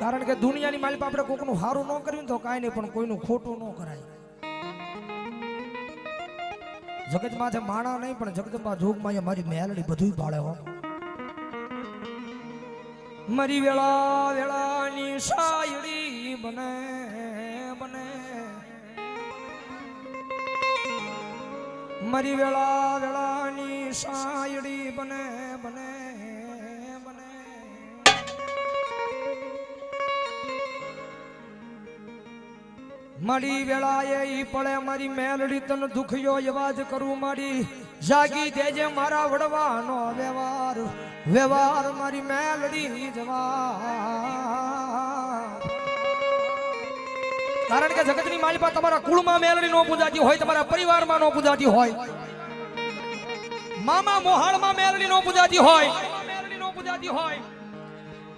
કારણ કે દુનિયાની માલિક આપણે કોકનું સારું ન કર્યું તો કાંઈ નહીં, પણ કોઈનું ખોટું ન કરાય. જગતમાં માથે માણા નહીં, પણ જગતમાં જોગમાં મારી મેલડી બધું ભાળે હો. મારી વેળા વેળાની સાયડી બને બને. મારી વેળા વેળાની બને બને બને. મારી વેળાએ ઈ પડે મારી મેલડી તન દુખ્યો અવાજ કરું મારી જાગી દેજે મારા વડવાનો વ્યવહાર. વ્યવહાર મારી મેલડી જવા. કારણ કે જગતની માલિપા તમારા કુળમાં મેલડી નો પૂજાતી હોય, તમારા પરિવારમાં નો પૂજાતી હોય. મામા મોહાળમાં મેલડી નો પૂજાતી હોય મેલડી નો પૂજાતી હોય.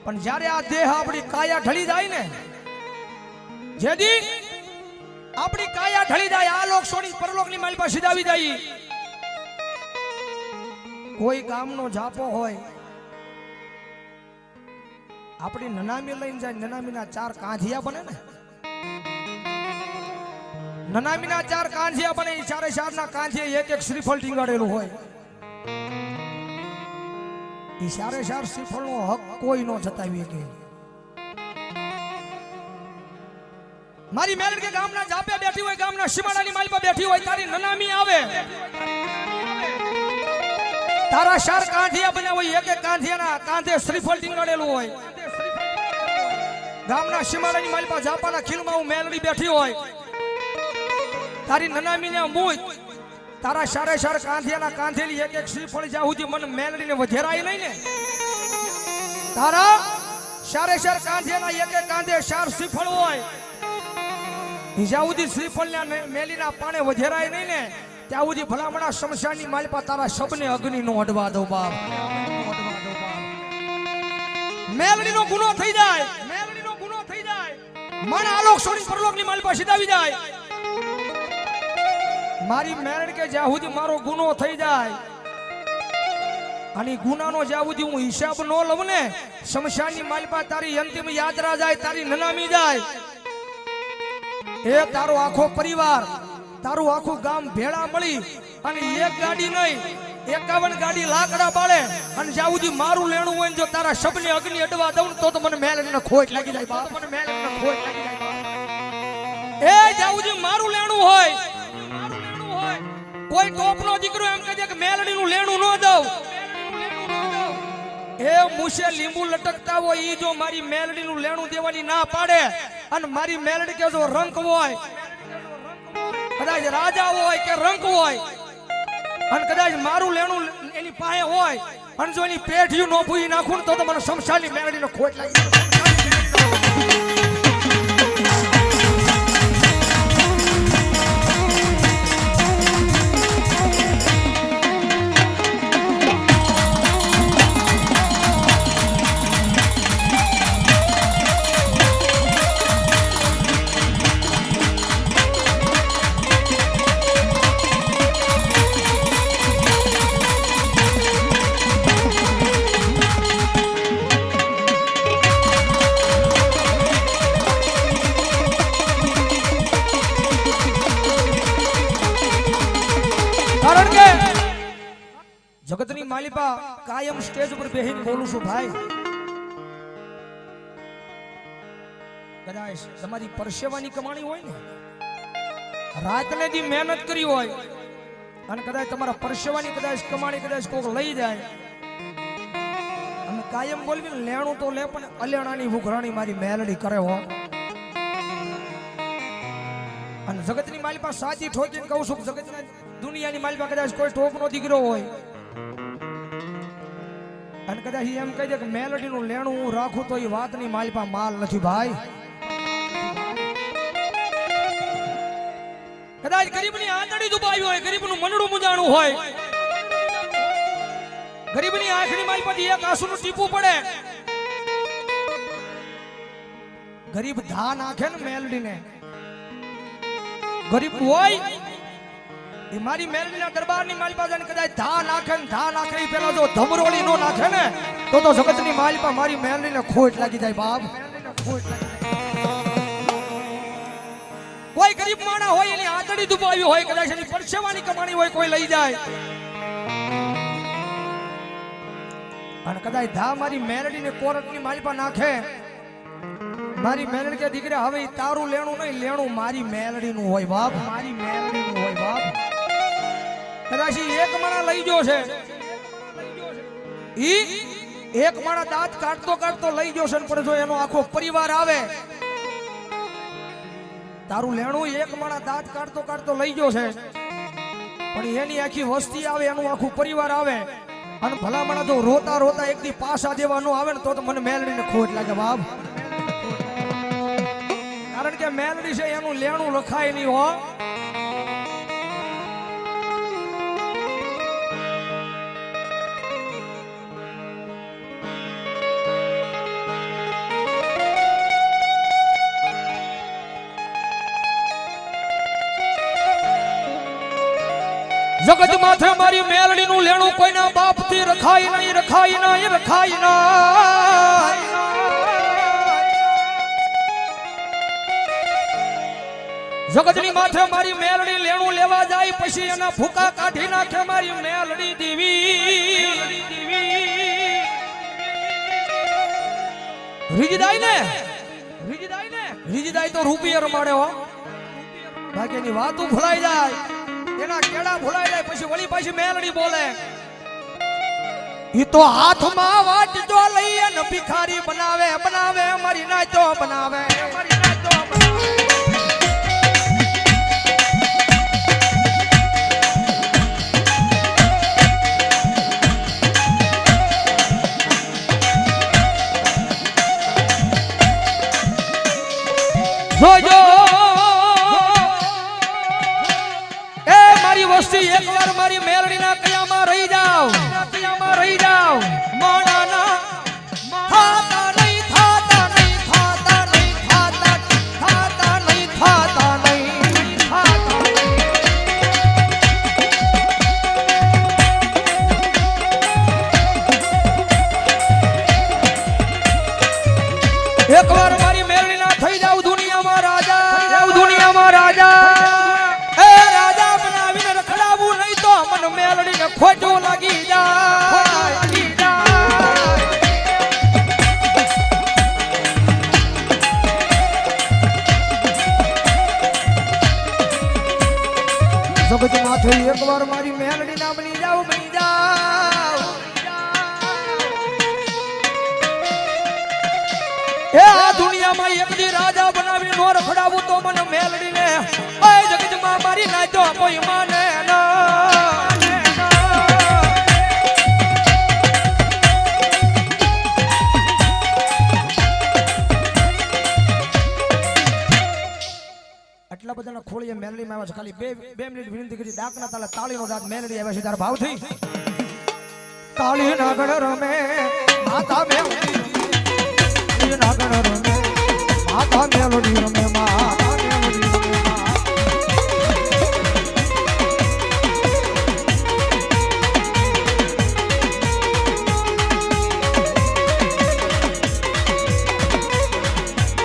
પણ જ્યારે આ દેહ આપણી કાયા ઢળી જાય ને, જેદી આપણી કાયા ઢળી જાય, આ લોક સોની પરલોકની માલિપા આવી જાય કોઈ ગામનો જાપો હોય, આપણી નનામી લઈને જાય, નનામીના ચાર કાંધિયા બને ને. નનામીના ચાર કાંધિયા બને, ઈ ચારે ના કાંધિયા એક એક શ્રીફળ ટીંગાડેલું હોય. ઈ ચારે ચાર શ્રીફળનો હક કોઈ નો જતાવી કે મારી મેલડ કે ગામના જાપે બેઠી હોય, ગામના સીમાડાની માલપા બેઠી હોય, તારી નનામી આવે. તારા શાર કાંઠિયા બન્યા હોય, એક એક કાંધિયાના કાંધે શ્રીફળ ટીંગાડેલું હોય. ગામના સીમાડાની માલપા જાપાના ખીલમાં હું મેલડી બેઠી હોય. તારી નનામીને મૂજ તારા શારે સાર કાંધિયાના કાંધેલી એક એક શ્રીફળ જ્યાં સુધી મન મેલડીને વધેરાય નહીં ને. તારા શારે શાર કાંઠિયાના એક એક કાંધે શાર શ્રીફળ હોય. જ્યાં સુધી શ્રીફળના મેલીના પાણે વધેરાય નહીં ને, ત્યાં સુધી ભલામણા શમશાનની માલપા તારા શબને અગ્નિ નો અડવા દો બાપ. મેલડીનો ગુનો થઈ જાય. મેલડીનો ગુનો થઈ જાય. મન આલોક સોની પરલોકની માલપા સીધાવી જાય. મારી મેરડ કે જ્યાં સુધી મારો ગુનો થઈ જાય અને ગુનાનો જ્યાં સુધી હું હિસાબ ન લઉં ને, શમશાનની માલપા તારી અંતિમ યાત્રા જાય, તારી નનામી જાય. એ તારો આખો પરિવાર, તારું આખું ગામ ભેળા મળી અને એક ગાડી નહીં, એકાવન ગાડી લાકડા બાળે અને જ્યાં મારું લેણું હોય ને જો તારા શબને અગ્નિ અડવા દઉં તો તો મને મેલડીને ખોટ લાગી જાય, બાપ. મને મેલડીને ખોટ લાગી જાય એ, જ્યાં મારું લેણું હોય, કોઈ ટોપનો દીકરો એમ કહે છે કે મેલડીનું લેણું ન દઉં. એ મુશે લીંબુ લટકતા હોય ઈ જો મારી મેલડીનું લેણું દેવાની ના પાડે અને મારી મેલડી કે જો રંક હોય, કદાચ રાજા હોય કે રંક હોય, અને કદાચ મારું લેણું એની પાસે હોય, અને જો એની પેઠિયું નો ભૂઈ નાખું ને તો મને શમશાનની મેલડીનો ખોટ લાગી કારણ કે જગતની માલિપા કાયમ સ્ટેજ ઉપર બેહીને બોલું છું, ભાઈ, કદાચ તમારી પરસેવાની કમાણી હોય ને, રાતને જે મહેનત કરી હોય અને કદાચ તમારા પરસેવાની કદાચ કમાણી કદાચ કોક લઈ જાય. અમે કાયમ બોલવી લેણું તો લે, પણ અલેણાની ઉઘરાણી મારી મેલડી કરે હો. અને જગતની માલિપા સાચી ઠોકીને કહું છું જગતના દુનિયાની માલિપા કદાચ કોઈ ટોપનો દીકરો હોય. અને કદાચ એમ કહી દે કે મેલડીનું લેણું હું રાખું તો એ વાતની માલિપા માલ નથી ભાઈ. કદાચ ગરીબની આંતળી દુબાવી હોય, ગરીબનું મનડું મુજાણું હોય. ગરીબની આંખની માલિપાથી એક આંસુનું ટીપું પડે. ગરીબ ધા નાખે ને મેલડીને. ગરીબ હોય એ મારી મેલડીના દરબારની માલિપા પાસે કદાચ ધા નાખે ને ધા નાખે એ પેલા જો ધમરોળી નો નાખે ને, તો તો જગતની માલિપા મારી મેલડીને ખોટ લાગી જાય બાપ. કોઈ ગરીબ માણા હોય, એની આંતળી દુબાવી હોય, કદાચ એની પરસેવાની કમાણી હોય, કોઈ લઈ જાય. અને કદાચ ધા મારી મેરડીને કોરટની પાસે નાખે, મારી મેલડી કે દીકરા, હવે તારું લેણું નહીં, લેણું મારી મેલડીનું હોય બાપ મારી મેલડીનું હોય બાપ. કદાચ એક માણા લઈ ગયો છે. ઈ એક માણા દાંત કાઢતો કાઢતો લઈ ગયો છે પણ જો એનો આખો પરિવાર આવે, તારું લેણું એક માણા દાંત કાઢતો કાઢતો લઈ ગયો છે. પણ એની આખી વસ્તી આવે, એનું આખું પરિવાર આવે. અને ભલામણા જો રોતા રોતા એક દી પાસા દેવા નો આવે ને તો તો મને મેલડીને ખોટ લાગે, બાપ. કારણ કે મેલડી છે, એનું લેણું લખાય નહીં હો. જગત માથે મારી મેલડી નું લેણું કોઈના બાપથી રખાય નહીં રખાય નહીં રખાય નહીં. જગતની માથે મારી મેલડી લેણું લેવા જાય, પછી એના ફૂકા કાઢી નાખે મારી મેલડી દેવી. રીજદાઈ ને? રીજદાઈ ને? રીજદાઈ તો રૂપિયા રમાડે હો. બાકીની વાતું ભૂલાઈ જાય. એના કેડા ભુલાઈ જાય, પછી વળી પાછી મેલડી બોલે. ઈ તો હાથમાં વાટજો લઈ અને ભિખારી બનાવે બનાવે, મારી નાચો બનાવે મારી નાચો બનાવે. મેલડીના કયામાં રહી જાઓ. કયામાં રહી જાવ માથે મારી મેલડી ના બની જાવ બની જાવ એ આ દુનિયામાં એક દી રાજા બનાવી નો રખડાવું તો મને મેલડીને એ જગતમાં મારી નાખ્યો કોઈ માને બધાના ખોળીએ મેલડીમાં આવ્યા છે. ખાલી બે બે મિનિટ વિનંતી કરી. ડાકના તાલે તાળીનો રાત મેલડી આવે છે. તારા ભાવથી. તાળી નાગણ રમે, માતા મેલડી નાગણ રમે, માતા મેલડી રમે.